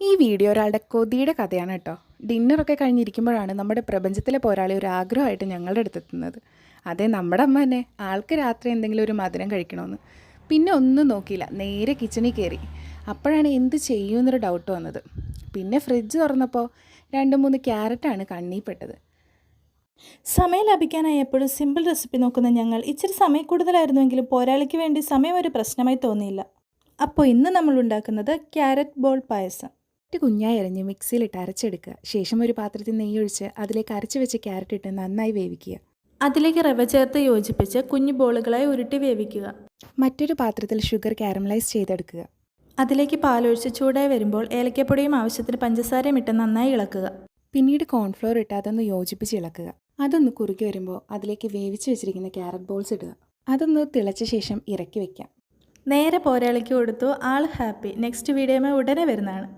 ഈ വീഡിയോ ഒരാളുടെ കൊതിയുടെ കഥയാണ് കേട്ടോ. ഡിന്നറൊക്കെ കഴിഞ്ഞിരിക്കുമ്പോഴാണ് നമ്മുടെ പ്രപഞ്ചത്തിലെ പോരാളി ഒരു ആഗ്രഹമായിട്ട് ഞങ്ങളുടെ അടുത്തെത്തുന്നത് അതെ നമ്മുടെ അമ്മ തന്നെ. ആൾക്ക് രാത്രി എന്തെങ്കിലും ഒരു മധുരം കഴിക്കണമെന്ന്. പിന്നെ ഒന്നും നോക്കിയില്ല. നേരെ കിച്ചണിൽ കയറി. അപ്പോഴാണ് എന്ത് ചെയ്യുമെന്നൊരു ഡൗട്ട് വന്നത്. പിന്നെ ഫ്രിഡ്ജ് തുറന്നപ്പോൾ രണ്ട് മൂന്ന് ക്യാരറ്റാണ് കണ്ണിപ്പെട്ടത് സമയം ലഭിക്കാനായി എപ്പോഴും സിമ്പിൾ റെസിപ്പി നോക്കുന്ന ഞങ്ങൾ ഇച്ചിരി സമയം കൂടുതലായിരുന്നുവെങ്കിലും പോരാളിക്ക് വേണ്ടി സമയം ഒരു പ്രശ്നമായി തോന്നിയില്ല. അപ്പോൾ ഇന്ന് നമ്മൾ ഉണ്ടാക്കുന്നത് ക്യാരറ്റ് ബോൾ പായസം. ഒരു കുഞ്ഞായി അരഞ്ഞ് മിക്സിയിലിട്ട് അരച്ചെടുക്കുക. ശേഷം ഒരു പാത്രത്തിൽ നെയ്യൊഴിച്ച് അതിലേക്ക് അരച്ച് വെച്ച ക്യാരറ്റ് ഇട്ട് നന്നായി വേവിക്കുക. അതിലേക്ക് റവ ചേർത്ത് യോജിപ്പിച്ച് കുഞ്ഞു ബോളുകളായി ഉരുട്ടി വേവിക്കുക. മറ്റൊരു പാത്രത്തിൽ ഷുഗർ കാരമലൈസ് ചെയ്തെടുക്കുക. അതിലേക്ക് പാലൊഴിച്ച് ചൂടായി വരുമ്പോൾ ഏലക്കപ്പൊടിയും ആവശ്യത്തിന് പഞ്ചസാരയും ഇട്ട് നന്നായി ഇളക്കുക. പിന്നീട് കോൺഫ്ലോർ ഇട്ട് അതൊന്ന് യോജിപ്പിച്ച് ഇളക്കുക. അതൊന്ന് കുറുകി വരുമ്പോൾ അതിലേക്ക് വേവിച്ച് വെച്ചിരിക്കുന്ന ക്യാരറ്റ് ബോൾസ് ഇടുക. അതൊന്ന് തിളച്ച ശേഷം ഇറക്കി വെക്കാം. നേരെ പോരാളിക്ക് കൊടുത്തു. ആൾ ഹാപ്പി. നെക്സ്റ്റ് വീഡിയോമേ ഉടനെ വരുന്നതാണ്.